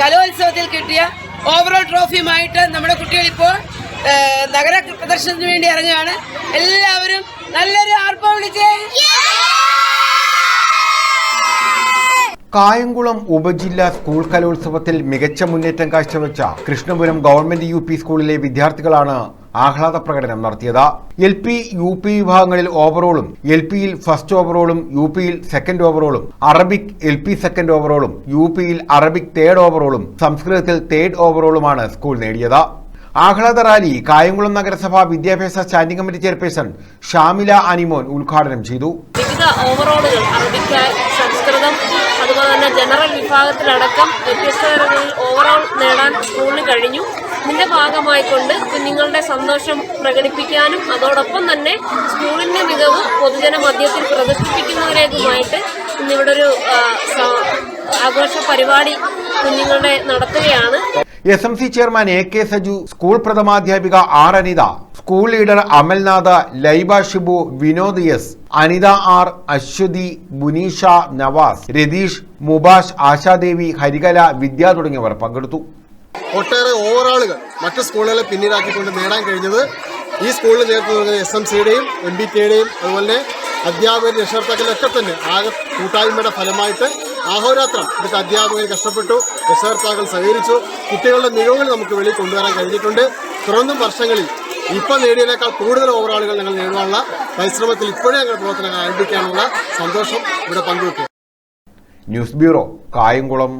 കലോത്സവത്തിൽ കിട്ടിയ ഓവറോൾ ട്രോഫിയുമായിട്ട് നമ്മുടെ കുട്ടികൾ ഇപ്പോൾ നഗര പ്രദർശനത്തിന് വേണ്ടി ഇറങ്ങുകയാണ്. എല്ലാവരും നല്ലൊരു ആർപ്പം വിളിച്ചേ. കായംകുളം ഉപജില്ലാ സ്കൂൾ കലോത്സവത്തിൽ മികച്ച മുന്നേറ്റം കാഴ്ചവെച്ച കൃഷ്ണപുരം ഗവൺമെന്റ് യു സ്കൂളിലെ വിദ്യാർത്ഥികളാണ് ആഹ്ലാദ പ്രകടനം നടത്തിയത്. എൽ പി യു പി വിഭാഗങ്ങളിൽ ഓവറോളും എൽ പിയിൽ ഫസ്റ്റ് ഓവറോളും യു പിയിൽ സെക്കൻഡ് ഓവറോളും അറബിക് എൽ പി സെക്കൻഡ് ഓവറോളും യു പിയിൽ അറബിക് തേർഡ് ഓവറോളും സംസ്കൃതത്തിൽ തേർഡ് ഓവറോളുമാണ് സ്കൂൾ നേടിയത്. ആഹ്ലാദ റാലി കായംകുളം നഗരസഭ വിദ്യാഭ്യാസ standing committee chairperson Shamila Animon ഉദ്ഘാടനം ചെയ്തു. വിവിധ ഓവറോളുകൾ അറബിക് സംസ്കൃതം അതുപോലെ തന്നെ ജനറൽ വിഭാഗത്തിലടക്കം വ്യത്യസ്ത തരങ്ങളിൽ ഓവറോൾ നേടാൻ സ്കൂളിന് കഴിഞ്ഞു. ഇതിന്റെ ഭാഗമായിക്കൊണ്ട് കുഞ്ഞുങ്ങളുടെ സന്തോഷം പ്രകടിപ്പിക്കാനും അതോടൊപ്പം തന്നെ സ്കൂളിന്റെ മികവ് പൊതുജന മധ്യത്തിൽ പ്രദർശിപ്പിക്കുന്നതിലേക്കുമായിട്ട് ഇന്നിവിടെ ഒരു ആഘോഷ പരിപാടി കുഞ്ഞുങ്ങളുടെ നടത്തുകയാണ്. S M C chairman A K Saju school പ്രഥമാധ്യാപിക R Anitha school leader Amalnath Laiba Shibu Vinod S Anitha R Aswathy Munisha Navas Ratheesh Mubash Ashadevi Harikala Vidya തുടങ്ങിയവർ പങ്കെടുത്തു. ഒട്ടേറെ ഓവറോളുകൾ മറ്റ് സ്കൂളുകളെ പിന്നീടാക്കിക്കൊണ്ട് നേടാൻ കഴിഞ്ഞത് ഈ സ്കൂളിൽ നേതൃത്വം എസ് എം സിയുടെയും എം ബി ടിയുടെയും അതുപോലെ അധ്യാപകരും രക്ഷകർത്താക്കളൊക്കെ തന്നെ ആകെ കൂട്ടായ്മയുടെ ഫലമായിട്ട് അഹോരാത്രം ഇവിടുത്തെ അധ്യാപകർ കഷ്ടപ്പെട്ടു രക്ഷകർത്താക്കൾ സഹകരിച്ചു കുട്ടികളുടെ മികവുകൾ നമുക്ക് വെളിയിൽ കൊണ്ടുവരാൻ കഴിഞ്ഞിട്ടുണ്ട്. തുടർന്നും വർഷങ്ങളിൽ ഇപ്പം നേടിയതിനേക്കാൾ കൂടുതൽ ഓവറാളുകൾ ഞങ്ങൾ നേടാനുള്ള പരിശ്രമത്തിൽ ഇപ്പോഴേ ഞങ്ങൾ പ്രവർത്തനങ്ങൾ ആരംഭിക്കാനുള്ള സന്തോഷം ഇവിടെ പങ്കുവയ്ക്കുക ന്യൂസ് ബ്യൂറോ കായംകുളം.